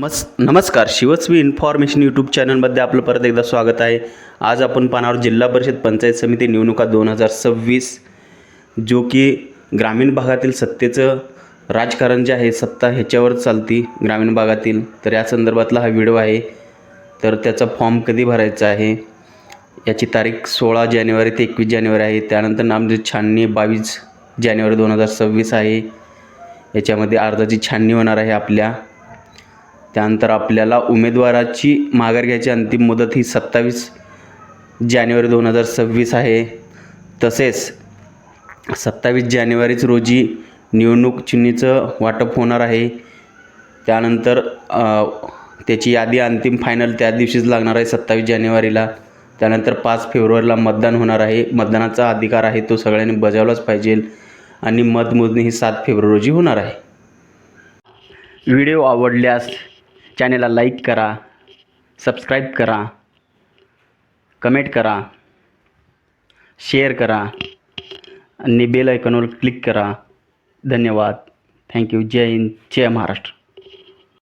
नमस् नमस्कार शिवस्वी information YouTube चॅनलमध्ये आपलं परत एकदा स्वागत आहे. आज आपण पाहणार जिल्हा परिषद पंचायत समिती निवडणुका दोन हजार सव्वीस जो की ग्रामीण भागातील सत्तेचं राजकारण जे आहे सत्ता ह्याच्यावर चालती ग्रामीण भागातील. तर या संदर्भातला हा व्हिडिओ आहे. तर त्याचा फॉर्म कधी भरायचा आहे? याची तारीख सोळा जानेवारी ते एकवीस जानेवारी आहे. त्यानंतर नामनिर्देश छाननी बावीस जानेवारी दोन हजार सव्वीस आहे. याच्यामध्ये अर्जाची छाननी होणार आहे आपल्या. त्यानंतर आपल्याला उमेदवाराची माघार घ्यायची अंतिम मुदत ही सत्तावीस जानेवारी दोन हजार सव्वीस आहे. तसेच सत्तावीस जानेवारीच रोजी निवडणूक चिन्हीचं वाटप होणार आहे. त्यानंतर त्याची यादी अंतिम फायनल त्या दिवशीच लागणार आहे सत्तावीस जानेवारीला. त्यानंतर पाच फेब्रुवारीला मतदान होणार आहे. मतदानाचा अधिकार आहे तो सगळ्यांनी बजावलाच पाहिजे आणि मतमोजणी ही सात फेब्रुवारी रोजी होणार आहे. व्हिडिओ आवडल्यास चॅनेलला लाईक करा सबस्क्राईब करा कमेंट करा शेअर करा आणि बेल आयकॉनवर क्लिक करा. धन्यवाद. Thank you. जय हिंद. जय महाराष्ट्र.